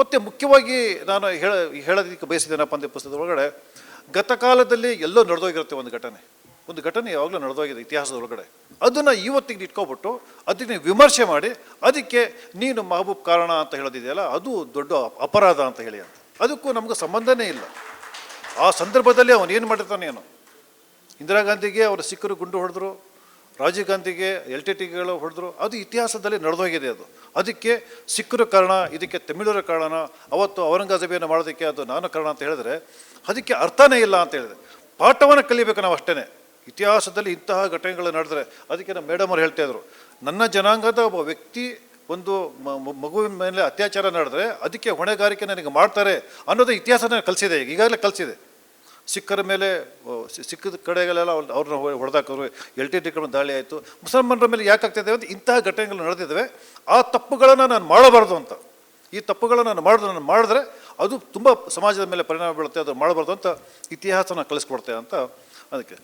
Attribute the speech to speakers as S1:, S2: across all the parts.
S1: ಮತ್ತು ಮುಖ್ಯವಾಗಿ ನಾನು ಹೇಳ, ಹೇಳೋದಕ್ಕೆ ಬಯಸಿದ್ದೇನಪ್ಪ ಅಂದರೆ ಪುಸ್ತಕದ ಒಳಗಡೆ ಗತಕಾಲದಲ್ಲಿ ಎಲ್ಲೋ ನಡೆದೋಗಿರುತ್ತೆ ಒಂದು ಘಟನೆ. ಒಂದು ಘಟನೆ ಯಾವಾಗಲೂ ನಡೆದೋಗಿದೆ ಇತಿಹಾಸದ ಒಳಗಡೆ. ಅದನ್ನು ಇವತ್ತಿಗೆ ಇಟ್ಕೊಬಿಟ್ಟು ಅದಕ್ಕೆ ವಿಮರ್ಶೆ ಮಾಡಿ, ಅದಕ್ಕೆ ನೀನು ಮಹಬೂಬ್ ಕಾರಣ ಅಂತ ಹೇಳೋದಿದೆಯಲ್ಲ, ಅದು ದೊಡ್ಡ ಅಪರಾಧ ಅಂತ ಹೇಳಿ ಅಂತ. ಅದಕ್ಕೂ ನಮಗೆ ಸಂಬಂಧನೇ ಇಲ್ಲ. ಆ ಸಂದರ್ಭದಲ್ಲಿ ಅವನು ಏನು ಮಾಡಿರ್ತಾನೆ ಏನು ಇಂದಿರಾ ಗಾಂಧಿಗೆ ಅವರ ಸಿಕ್ಕರು ಗುಂಡು ಹೊಡೆದ್ರು ರಾಜೀವ್ ಗಾಂಧಿಗೆ ಎಲ್ ಟಿ ಟಿಗಳು ಹೊಡೆದ್ರು, ಅದು ಇತಿಹಾಸದಲ್ಲಿ ನಡೆದೋಗಿದೆ ಅದು. ಅದಕ್ಕೆ ಸಿಖ್ಖರ ಕಾರಣ, ಇದಕ್ಕೆ ತಮಿಳರ ಕಾರಣ ಅವತ್ತು ಔರಂಗಜೇಬಿಯನ್ನು ಮಾಡೋದಕ್ಕೆ ಅದು ನಾನು ಕಾರಣ ಅಂತ ಹೇಳಿದ್ರೆ, ಅದಕ್ಕೆ ಅರ್ಥನೇ ಇಲ್ಲ ಅಂತ ಹೇಳಿದೆ. ಪಾಠವನ್ನು ಕಲಿಬೇಕು ನಾವು ಅಷ್ಟೇ ಇತಿಹಾಸದಲ್ಲಿ ಇಂತಹ ಘಟನೆಗಳು ನಡೆದ್ರೆ ಅದಕ್ಕೆ ನಮ್ಮ ಮೇಡಮ್ ಅವರು ಹೇಳ್ತಾ ಇದ್ರು. ನನ್ನ ಜನಾಂಗದ ಒಬ್ಬ ವ್ಯಕ್ತಿ ಒಂದು ಮಗುವಿನ ಮೇಲೆ ಅತ್ಯಾಚಾರ ನಡೆದ್ರೆ ಅದಕ್ಕೆ ಹೊಣೆಗಾರಿಕೆ ನನಗೆ ಮಾಡ್ತಾರೆ ಅನ್ನೋದು ಇತಿಹಾಸನ ಕಲಿಸಿದೆ ಈಗ ಈಗಾಗಲೇ ಕಲಿಸಿದೆ. ಸಿಖ್ಖರ ಮೇಲೆ ಸಿಖ್ಖದ ಕಡೆಗಳೆಲ್ಲ ಅವ್ರ್- ಅವ್ರನ್ನ ಹೊಡೆದಾಕೋರು ಎಲ್ ಟಿ ಟಿ ದಾಳಿ ಆಯಿತು. ಮುಸಲ್ಮಾನರ ಮೇಲೆ ಯಾಕೆ ಆಗ್ತಾಯಿದೆ ಅಂತ ಇಂತಹ ಘಟನೆಗಳು ನಡೆದಿದ್ದಾವೆ. ಆ ತಪ್ಪುಗಳನ್ನು ನಾನು ಮಾಡಬಾರ್ದು ಅಂತ. ಈ ತಪ್ಪುಗಳನ್ನು ನಾನು ಮಾಡಿದ್ರೆ ನಾನು ಮಾಡಿದ್ರೆ ಅದು ತುಂಬ ಸಮಾಜದ ಮೇಲೆ ಪರಿಣಾಮ ಬೀಳುತ್ತೆ, ಅದು ಮಾಡಬಾರ್ದು ಅಂತ ಇತಿಹಾಸನ ಕಲಿಸ್ಕೊಡ್ತೆ ಅಂತ ಅದಕ್ಕೆ.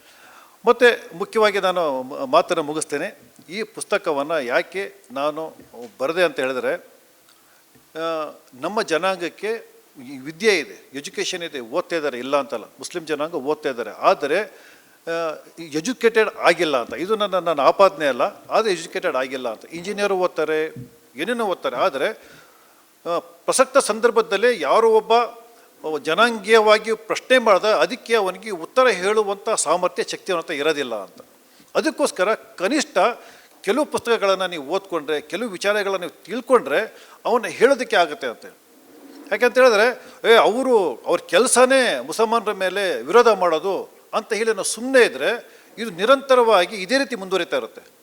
S1: ಮತ್ತು ಮುಖ್ಯವಾಗಿ ನಾನು ಮಾತನ್ನು ಮುಗಿಸ್ತೇನೆ. ಈ ಪುಸ್ತಕವನ್ನು ಯಾಕೆ ನಾನು ಬರದೆ ಅಂತ ಹೇಳಿದರೆ ನಮ್ಮ ಜನಾಂಗಕ್ಕೆ ವಿದ್ಯೆ ಇದೆ, ಎಜುಕೇಷನ್ ಇದೆ, ಓದ್ತಾ ಇದ್ದಾರೆ, ಇಲ್ಲ ಅಂತಲ್ಲ. ಮುಸ್ಲಿಂ ಜನಾಂಗ ಓದ್ತಾ ಇದ್ದಾರೆ. ಆದರೆ ಎಜುಕೇಟೆಡ್ ಆಗಿಲ್ಲ ಅಂತ. ಇದು ನನ್ನ ನನ್ನ ಆಪಾದನೆ ಅಲ್ಲ, ಆದರೆ ಎಜುಕೇಟೆಡ್ ಆಗಿಲ್ಲ ಅಂತ. ಇಂಜಿನಿಯರ್ ಓದ್ತಾರೆ, ಏನೇನೋ ಓದ್ತಾರೆ. ಆದರೆ ಪ್ರಸಕ್ತ ಸಂದರ್ಭದಲ್ಲಿ ಯಾರೋ ಒಬ್ಬ ಜನಾಂಗೀಯವಾಗಿ ಪ್ರಶ್ನೆ ಮಾಡಿದ ಅದಕ್ಕೆ ಅವನಿಗೆ ಉತ್ತರ ಹೇಳುವಂಥ ಸಾಮರ್ಥ್ಯ ಶಕ್ತಿ ಅವನ ಇರೋದಿಲ್ಲ ಅಂತ. ಅದಕ್ಕೋಸ್ಕರ ಕನಿಷ್ಠ ಕೆಲವು ಪುಸ್ತಕಗಳನ್ನು ನೀವು ಓದ್ಕೊಂಡ್ರೆ, ಕೆಲವು ವಿಚಾರಗಳನ್ನು ನೀವು ತಿಳ್ಕೊಂಡ್ರೆ, ಅವನ್ನ ಹೇಳೋದಕ್ಕೆ ಆಗುತ್ತೆ ಅಂತ ಯಾಕೆಂತ ಹೇಳಿದ್ರೆ, ಏ, ಅವರು ಅವ್ರ ಕೆಲಸನೇ ಮುಸಲ್ಮಾನರ ಮೇಲೆ ವಿರೋಧ ಮಾಡೋದು ಅಂತ ಹೇಳಿ ನಾವು ಸುಮ್ಮನೆ ಇದ್ದರೆ ಇದು ನಿರಂತರವಾಗಿ ಇದೇ ರೀತಿ ಮುಂದುವರಿತಾ ಇರುತ್ತೆ.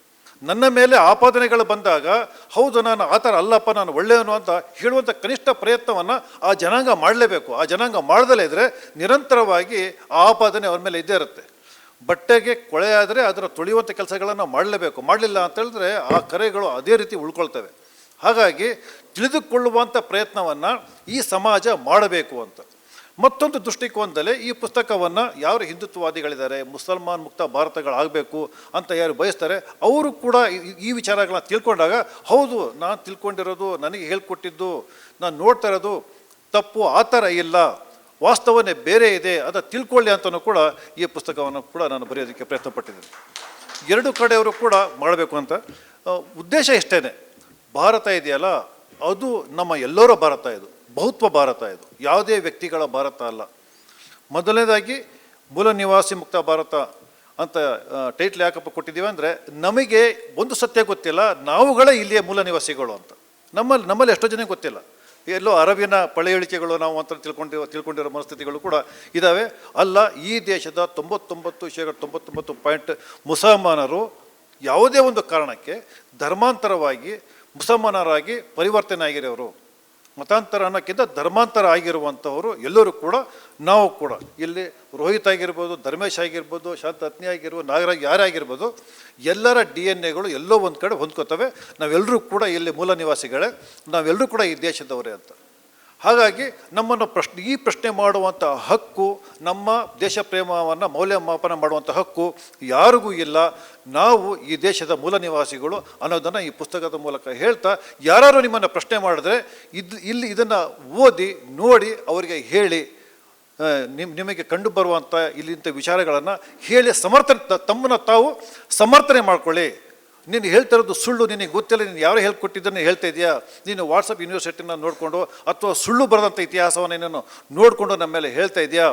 S1: ನನ್ನ ಮೇಲೆ ಆಪಾದನೆಗಳು ಬಂದಾಗ, ಹೌದು, ನಾನು ಆ ಥರ ಅಲ್ಲಪ್ಪ, ನಾನು ಒಳ್ಳೆಯವನು ಅಂತ ಹೇಳುವಂಥ ಕನಿಷ್ಠ ಪ್ರಯತ್ನವನ್ನು ಆ ಜನಾಂಗ ಮಾಡಲೇಬೇಕು. ಆ ಜನಾಂಗ ಮಾಡದಲ್ಲೇ ಇದ್ದರೆ ನಿರಂತರವಾಗಿ ಆ ಆಪಾದನೆ ಅವ್ರ ಮೇಲೆ ಇದ್ದೇ ಇರುತ್ತೆ. ಬಟ್ಟೆಗೆ ಕೊಳೆ ಆದರೆ ಅದನ್ನು ತೊಳೆಯುವಂಥ ಕೆಲಸಗಳನ್ನು ಮಾಡಲೇಬೇಕು. ಮಾಡಲಿಲ್ಲ ಅಂತ ಹೇಳಿದ್ರೆ ಆ ಕರೆಗಳು ಅದೇ ರೀತಿ ಉಳ್ಕೊಳ್ತವೆ. ಹಾಗಾಗಿ ತಿಳಿದುಕೊಳ್ಳುವಂಥ ಪ್ರಯತ್ನವನ್ನು ಈ ಸಮಾಜ ಮಾಡಬೇಕು ಅಂತ. ಮತ್ತೊಂದು ದೃಷ್ಟಿಕೋನದಲ್ಲಿ ಈ ಪುಸ್ತಕವನ್ನು ಯಾರು ಹಿಂದುತ್ವವಾದಿಗಳಿದ್ದಾರೆ, ಮುಸಲ್ಮಾನ್ ಮುಕ್ತ ಭಾರತಗಳಾಗಬೇಕು ಅಂತ ಯಾರು ಬಯಸ್ತಾರೆ, ಅವರು ಕೂಡ ಈ- ವಿಚಾರಗಳನ್ನ ತಿಳ್ಕೊಂಡಾಗ, ಹೌದು, ನಾನು ತಿಳ್ಕೊಂಡಿರೋದು ನನಗೆ ಹೇಳ್ಕೊಟ್ಟಿದ್ದು, ನಾನು ನೋಡ್ತಾ ಇರೋದು ತಪ್ಪು, ಆ ಥರ ಇಲ್ಲ, ವಾಸ್ತವನೇ ಬೇರೆ ಇದೆ, ಅದು ತಿಳ್ಕೊಳ್ಳಿ ಅಂತಲೂ ಕೂಡ ಈ ಪುಸ್ತಕವನ್ನು ಕೂಡ ನಾನು ಬರೆಯೋದಕ್ಕೆ ಪ್ರಯತ್ನ ಪಟ್ಟಿದ್ದೇನೆ ಎರಡು ಕಡೆಯವರು ಕೂಡ ಮಾಡಬೇಕು ಅಂತ. ಉದ್ದೇಶ ಇಷ್ಟೇ ಭಾರತ ಇದೆಯಲ್ಲ, ಅದು ನಮ್ಮ ಎಲ್ಲರ ಭಾರತ ಇದು, ಬಹುತ್ವ ಭಾರತ ಇದು, ಯಾವುದೇ ವ್ಯಕ್ತಿಗಳ ಭಾರತ ಅಲ್ಲ. ಮೊದಲನೇದಾಗಿ, ಮೂಲ ನಿವಾಸಿ ಮುಕ್ತ ಭಾರತ ಅಂತ ಟೈಟ್ಲ್ ಯಾಕಪ್ಪ ಕೊಟ್ಟಿದ್ದೀವಿ ಅಂದರೆ, ನಮಗೆ ಒಂದು ಸತ್ಯ ಗೊತ್ತಿಲ್ಲ, ನಾವುಗಳೇ ಇಲ್ಲಿಯ ಮೂಲ ನಿವಾಸಿಗಳು ಅಂತ. ನಮ್ಮಲ್ಲಿ ನಮ್ಮಲ್ಲಿ ಎಷ್ಟೋ ಜನ ಗೊತ್ತಿಲ್ಲ. ಎಲ್ಲೋ ಅರಬಿನ ಪಳೆಯಳಿಕೆಗಳು ನಾವು ಅಂತ ತಿಳ್ಕೊಂಡಿರೋ ತಿಳ್ಕೊಂಡಿರೋ ಮನಸ್ಥಿತಿಗಳು ಕೂಡ ಇದ್ದಾವೆ ಅಲ್ಲ, ಈ ದೇಶದ ತೊಂಬತ್ತೊಂಬತ್ತು ಶೇಕಡ ತೊಂಬತ್ತೊಂಬತ್ತು ಪಾಯಿಂಟ್ ಮುಸಲ್ಮಾನರು ಯಾವುದೇ ಒಂದು ಕಾರಣಕ್ಕೆ ಧರ್ಮಾಂತರವಾಗಿ ಮುಸಲ್ಮಾನರಾಗಿ ಪರಿವರ್ತನೆ ಆಗಿರೋರು ಮತಾಂತರ ಅನ್ನೋಕ್ಕಿಂತ ಧರ್ಮಾಂತರ ಆಗಿರುವಂಥವರು ಎಲ್ಲರೂ ಕೂಡ ನಾವು ಕೂಡ. ಇಲ್ಲಿ ರೋಹಿತ್ ಆಗಿರ್ಬೋದು, ಧರ್ಮೇಶ್ ಆಗಿರ್ಬೋದು, ಶಾಂತ ಅತ್ನಿ ಆಗಿರ್ಬೋದು, ನಾಗರಾಜ್ ಯಾರೇ ಆಗಿರ್ಬೋದು ಎಲ್ಲರ ಡಿ ಎನ್ ಎಗಳು ಎಲ್ಲೋ ಒಂದು ಕಡೆ ಹೊಂದ್ಕೋತವೆ. ನಾವೆಲ್ಲರೂ ಕೂಡ ಇಲ್ಲಿ ಮೂಲ ನಿವಾಸಿಗಳೇ. ನಾವೆಲ್ಲರೂ ಕೂಡ ಈ ದೇಶದವರೇ ಅಂತ. ಹಾಗಾಗಿ ನಮ್ಮನ್ನು ಪ್ರಶ್ನೆ, ಈ ಪ್ರಶ್ನೆ ಮಾಡುವಂಥ ಹಕ್ಕು, ನಮ್ಮ ದೇಶ ಪ್ರೇಮವನ್ನು ಮೌಲ್ಯಮಾಪನ ಮಾಡುವಂಥ ಹಕ್ಕು ಯಾರಿಗೂ ಇಲ್ಲ. ನಾವು ಈ ದೇಶದ ಮೂಲ ನಿವಾಸಿಗಳು ಅನ್ನೋದನ್ನು ಈ ಪುಸ್ತಕದ ಮೂಲಕ ಹೇಳ್ತಾ ಯಾರು ನಿಮ್ಮನ್ನು ಪ್ರಶ್ನೆ ಮಾಡಿದ್ರೆ ಇದು, ಇಲ್ಲಿ ಇದನ್ನು ಓದಿ, ನೋಡಿ, ಅವರಿಗೆ ಹೇಳಿ ನಿಮ್, ನಿಮಗೆ ಕಂಡು ಬರುವಂಥ ಇಲ್ಲಿಂಥ ವಿಚಾರಗಳನ್ನು ಹೇಳಿ ಸಮರ್ಥನೆ, ತಮ್ಮನ್ನು ತಾವು ಸಮರ್ಥನೆ ಮಾಡ್ಕೊಳ್ಳಿ. ನೀನು ಹೇಳ್ತಿರೋದು ಸುಳ್ಳು, ನಿನಗೆ ಗೊತ್ತಿಲ್ಲ, ನೀನು ಯಾರು ಹೇಳ್ಕೊಟ್ಟಿದ್ದನ್ನು ಹೇಳ್ತಾ ಇದೆಯಾ? ನೀನು ವಾಟ್ಸಪ್ ಯೂನಿವರ್ಸಿಟಿನ ನೋಡಿಕೊಂಡು, ಅಥವಾ ಸುಳ್ಳು ಬರೆದಂಥ ಇತಿಹಾಸವನ್ನು ನೀನು ನೋಡಿಕೊಂಡು ನಮ್ಮ ಮೇಲೆ ಹೇಳ್ತಾ ಇದೆಯಾ?